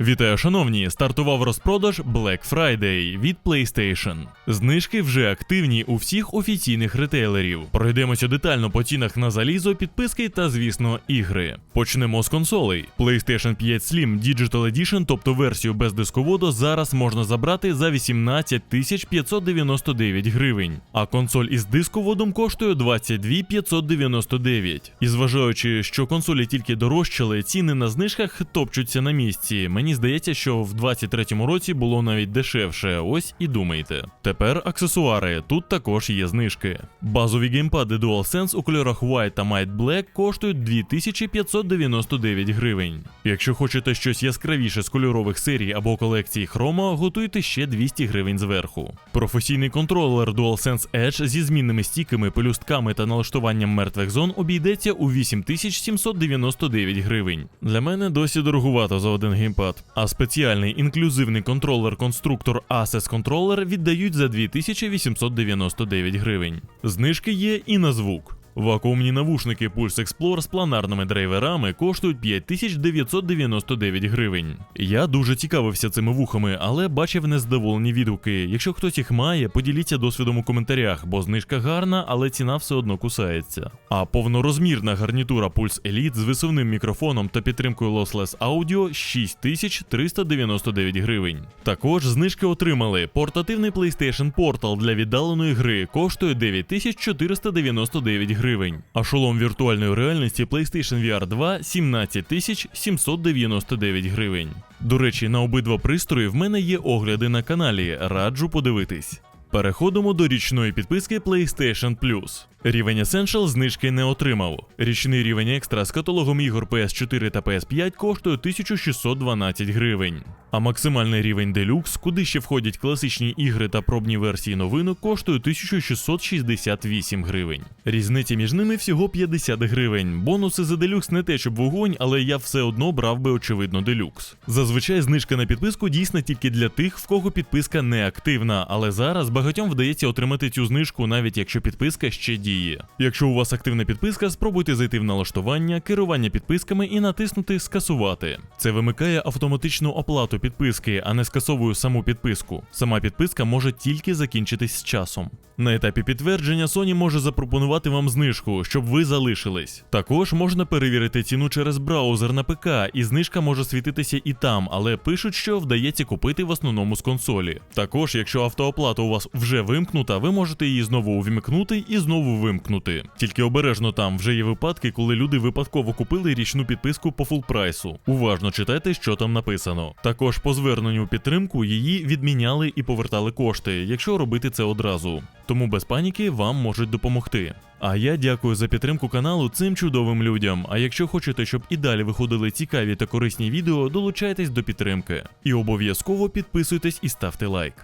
Вітаю, шановні! Стартував розпродаж Black Friday від PlayStation. Знижки вже активні у всіх офіційних ретейлерів. Пройдемося детально по цінах на залізо, підписки та, звісно, ігри. Почнемо з консолей. PlayStation 5 Slim Digital Edition, тобто версію без дисководу, зараз можна забрати за 18 599 гривень, а консоль із дисководом коштує 22 599. І зважаючи, що консолі тільки дорожчали, ціни на знижках топчуться на місці. Мені здається, що в 23-му році було навіть дешевше. Ось і думайте. Тепер аксесуари. Тут також є знижки. Базові геймпади DualSense у кольорах White та Might Black коштують 2599 гривень. Якщо хочете щось яскравіше з кольорових серій або колекції Chroma, готуйте ще 200 гривень зверху. Професійний контролер DualSense Edge зі змінними стіками, пелюстками та налаштуванням мертвих зон обійдеться у 8799 гривень. Для мене досі дорогувато за один геймпад. А спеціальний інклюзивний контролер-конструктор Asus Controller віддають за 2899 гривень. Знижки є і на звук. Вакуумні навушники Pulse Explore з планарними драйверами коштують 5999 гривень. Я дуже цікавився цими вухами, але бачив незадоволені відгуки. Якщо хтось їх має, поділіться досвідом у коментарях, бо знижка гарна, але ціна все одно кусається. А повнорозмірна гарнітура Pulse Elite з висувним мікрофоном та підтримкою Lossless Audio 6399 гривень. Також знижки отримали портативний PlayStation Portal для віддаленої гри коштує 9499 гривень, а шолом віртуальної реальності PlayStation VR 2 17 799 гривень. До речі, на обидва пристрої в мене є огляди на каналі, раджу подивитись. Переходимо до річної підписки PlayStation Plus. Рівень Essential знижки не отримав. Річний рівень екстра з каталогом ігор PS4 та PS5 коштує 1612 гривень. А максимальний рівень Deluxe, куди ще входять класичні ігри та пробні версії новинок, коштує 1668 гривень. Різниця між ними всього 50 гривень. Бонуси за Deluxe не те, щоб вогонь, але я все одно брав би очевидно Deluxe. Зазвичай знижка на підписку дійсна тільки для тих, в кого підписка не активна, але зараз багатьом вдається отримати цю знижку, навіть якщо підписка ще діє. Якщо у вас активна підписка, спробуйте зайти в налаштування, керування підписками і натиснути Скасувати. Це вимикає автоматичну оплату підписки, а не скасовує саму підписку. Сама підписка може тільки закінчитись з часом. На етапі підтвердження Sony може запропонувати вам знижку, щоб ви залишились. Також можна перевірити ціну через браузер на ПК, і знижка може світитися і там, але пишуть, що вдається купити в основному з консолі. Також, якщо автооплата у вас вже вимкнута, ви можете її знову увімкнути і знову вимкнути. Тільки обережно там вже є випадки, коли люди випадково купили річну підписку по фул прайсу. Уважно читайте, що там написано. Також по зверненню підтримку її відміняли і повертали кошти, якщо робити це одразу. Тому без паніки вам можуть допомогти. А я дякую за підтримку каналу цим чудовим людям. А якщо хочете, щоб і далі виходили цікаві та корисні відео, долучайтесь до підтримки. І обов'язково підписуйтесь і ставте лайк.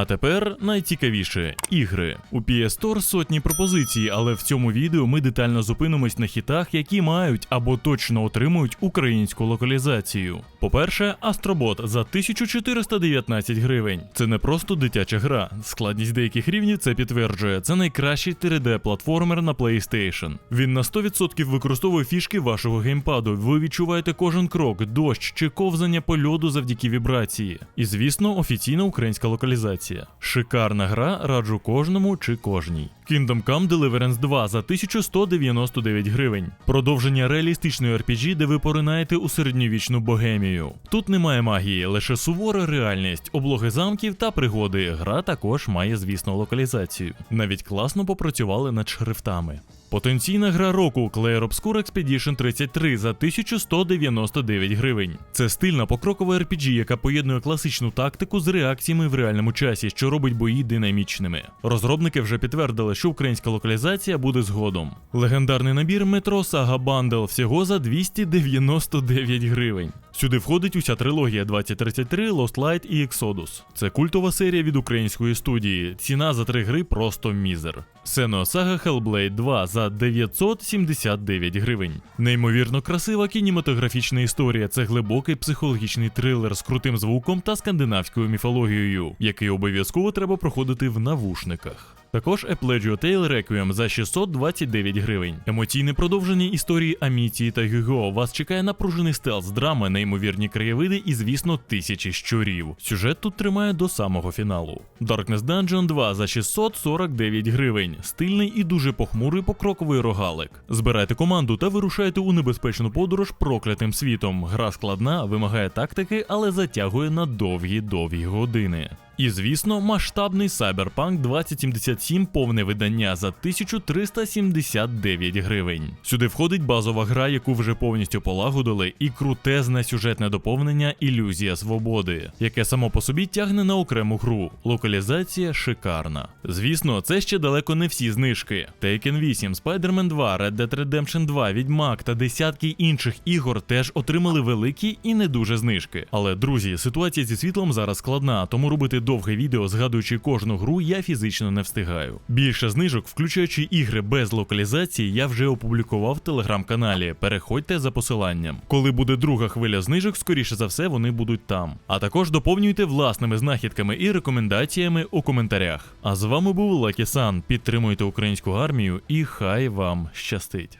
А тепер найцікавіше ігри. У PS Store сотні пропозицій, але в цьому відео ми детально зупинимось на хітах, які мають або точно отримують українську локалізацію. По-перше, Астробот за 1419 гривень. Це не просто дитяча гра. Складність деяких рівнів це підтверджує. Це найкращий 3D-платформер на PlayStation. Він на 100% використовує фішки вашого геймпаду. Ви відчуваєте кожен крок, дощ чи ковзання по льоду завдяки вібрації. І звісно, офіційна українська локалізація. Шикарна гра, раджу кожному чи кожній. Kingdom Come Deliverance 2 за 1199 гривень. Продовження реалістичної RPG, де ви поринаєте у середньовічну богемію. Тут немає магії, лише сувора реальність, облоги замків та пригоди. Гра також має, звісно, локалізацію. Навіть класно попрацювали над шрифтами. Потенційна гра року Clair Obscure Expedition 33 за 1199 гривень. Це стильна покрокова RPG, яка поєднує класичну тактику з реакціями в реальному часі, що робить бої динамічними. Розробники вже підтвердили, що українська локалізація буде згодом. Легендарний набір Metro Saga Bundle всього за 299 гривень. Сюди входить уся трилогія 2033, Lost Light і Exodus. Це культова серія від української студії. Ціна за три гри просто мізер. Сено Сага Hellblade 2 за 979 гривень. Неймовірно красива кінематографічна історія. Це глибокий психологічний трилер з крутим звуком та скандинавською міфологією, який обов'язково треба проходити в навушниках. Також A Plague Tale Requiem за 629 гривень. Емоційне продовження історії Аміції та Гюго вас чекає напружений стелс драми, неймовірні краєвиди і, звісно, тисячі щурів. Сюжет тут тримає до самого фіналу. Darkness Dungeon 2 за 649 гривень. Стильний і дуже похмурий покроковий рогалик. Збирайте команду та вирушайте у небезпечну подорож проклятим світом. Гра складна, вимагає тактики, але затягує на довгі-довгі години. І звісно, масштабний Cyberpunk 2077 повне видання за 1379 гривень. Сюди входить базова гра, яку вже повністю полагодили, і крутезне сюжетне доповнення Ілюзія свободи, яке само по собі тягне на окрему гру. Локалізація шикарна. Звісно, це ще далеко не всі знижки. Taken 8, Spider-Man 2, Red Dead Redemption 2, Відьмак та десятки інших ігор теж отримали великі і не дуже знижки. Але друзі, ситуація зі світлом зараз складна, тому робити довге відео, згадуючи кожну гру, я фізично не встигаю. Більше знижок, включаючи ігри без локалізації, я вже опублікував в телеграм-каналі. Переходьте за посиланням. Коли буде друга хвиля знижок, скоріше за все, вони будуть там. А також доповнюйте власними знахідками і рекомендаціями у коментарях. А з вами був Лакі Сан. Підтримуйте українську армію і хай вам щастить.